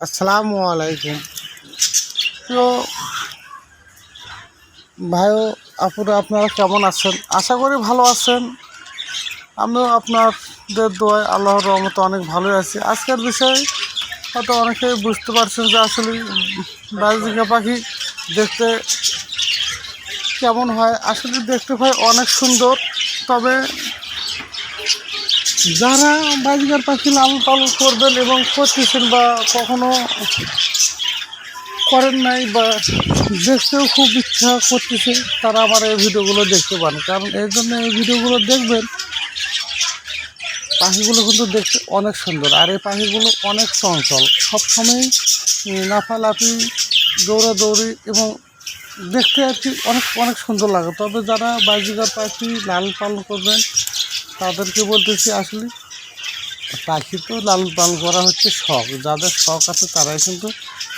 আসসালামু আলাইকুম। তো ভাই আপুরা, আপনারা কেমন আছেন? আশা করি ভালো আছেন। আমিও আপনাদের দোয়ায় আল্লাহর রহমতে অনেক ভালোই আছি। আজকের বিষয় হয়তো অনেকেই বুঝতে পারছেন যে আসলে বাজিকা পাখি দেখতে কেমন হয়। আসলে দেখতে হয় অনেক সুন্দর, তবে যারা বাজিকার পাখি লালন পালন করবেন এবং করতেছেন বা কখনো করেন নাই বা দেখতেও খুব ইচ্ছা করতেছে, তারা আমার এই ভিডিওগুলো দেখতে পারেন কারণ এই জন্য এই ভিডিওগুলো দেখবেন, পাখিগুলো কিন্তু দেখতে অনেক সুন্দর। আর এই পাখিগুলো অনেক চঞ্চল। সবসময় লাফালাফি, দৌড়াদৌড়ি এবং দেখতে আর কি অনেক অনেক সুন্দর লাগে। তবে যারা বাজিকার পাখি লাল পালন করবেন তাদেরকে বলতেছি আসলে পাখি তো লালন পালন করা হচ্ছে শখ। যাদের শখ আছে তারাই কিন্তু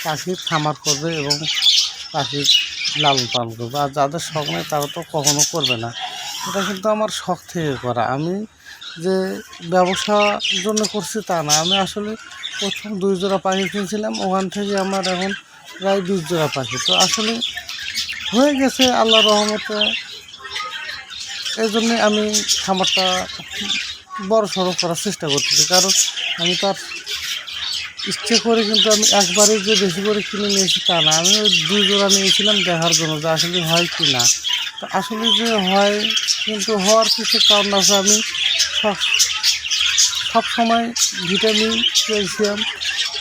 পাখির খামার করবে এবং পাখির লালন পালন করবে। আর যাদের শখ নেই তারা তো কখনো করবে না। এটা কিন্তু আমার শখ থেকে করা। আমি যে ব্যবসার জন্য করছি তা না। আমি আসলে প্রথম দুই জোড়া পাখি কিনছিলাম। ওখান থেকে আমার এখন প্রায় বিশ জোড়া পাখি। তো আসলে হয়ে গেছে আল্লাহ রহমতে এই জন্যে আমি খামারটা বড় সড়ো করার চেষ্টা করতেছি। কারণ আমি তার ইচ্ছে করে কিন্তু আমি একবারে যে বেশি করে কিনে নিয়েছি তা না। আমি ওই দুই জোড়া নিয়েছিলাম, দেখার জন্য যে আসলে হয় কি না। তো আসলে যে হয় কিন্তু হওয়ার কিছু কারণ আছে। আমি সব সময় ভিটামিন, ক্যালসিয়াম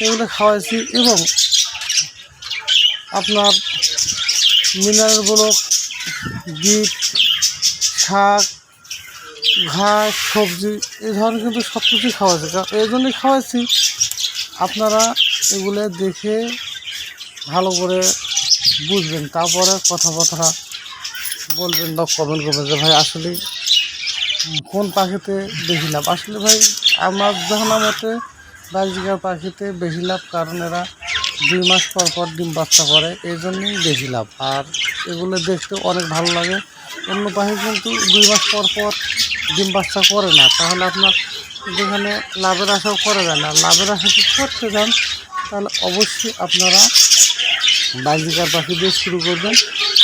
এগুলো খাওয়াইছি এবং আপনার মিনারেল ব্লক বিট শাক, ঘাস, সবজি, এই ধরনের কিন্তু সব কিছুই খাওয়াচ্ছে কারণ এই জন্যই খাওয়াচ্ছি আপনারা এগুলো দেখে ভালো করে বুঝবেন। তারপরে কথাবার্তা বলবেন বা কমেন্ট করবেন যে, ভাই, আসলে কোন পাখিতে বেশি লাভ? আসলে ভাই, আমার জানা মতে বাজিকার পাখিতে বেশি লাভ, কারণ এরা দুই মাস পর পর ডিম বাচ্চা করে এই জন্যই বেশি লাভ। আর এগুলো দেখতে অনেক ভালো লাগে। অন্য পাখি কিন্তু দুই মাস পর পর ডিম বাচ্চা করে না। তাহলে আপনার যেখানে লাভের আশাও করা যায় না। লাভের আশা যদি করতে যান, তাহলে অবশ্যই আপনারা বাজিকার পাখি দিয়ে শুরু করবেন।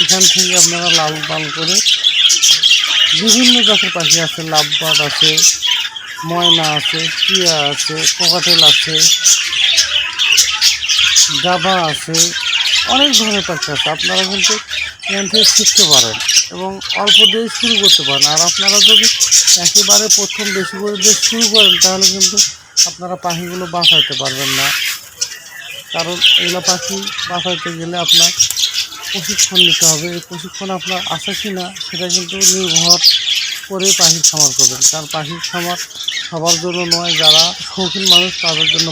এখান থেকে আপনারা লালন পালন করে বিভিন্ন জাতের পাখি আছে। লাভবার্ড আছে, ময়না আছে, টিয়া আছে, কোকাটেল আছে। গাভা আছে, অনেক ধরনের পাখি আছে, আপনারা কিন্তু এখান থেকে শিখতে পারেন এবং অল্প দিয়ে শুরু করতে পারেন। আর আপনারা যদি একেবারে প্রথম বেশি করে দিয়ে শুরু করেন, তাহলে কিন্তু আপনারা পাখিগুলো বাঁচাইতে পারবেন না। কারণ এগুলো পাখি বাঁচাইতে গেলে আপনার প্রশিক্ষণ নিতে হবে। এই প্রশিক্ষণ আপনার আছে কি না সেটা কিন্তু নির্ভর করে পাখির খামার করবেন। কারণ পাখির খামার সবার জন্য নয়, যারা শৌখিন মানুষ, তাদের জন্য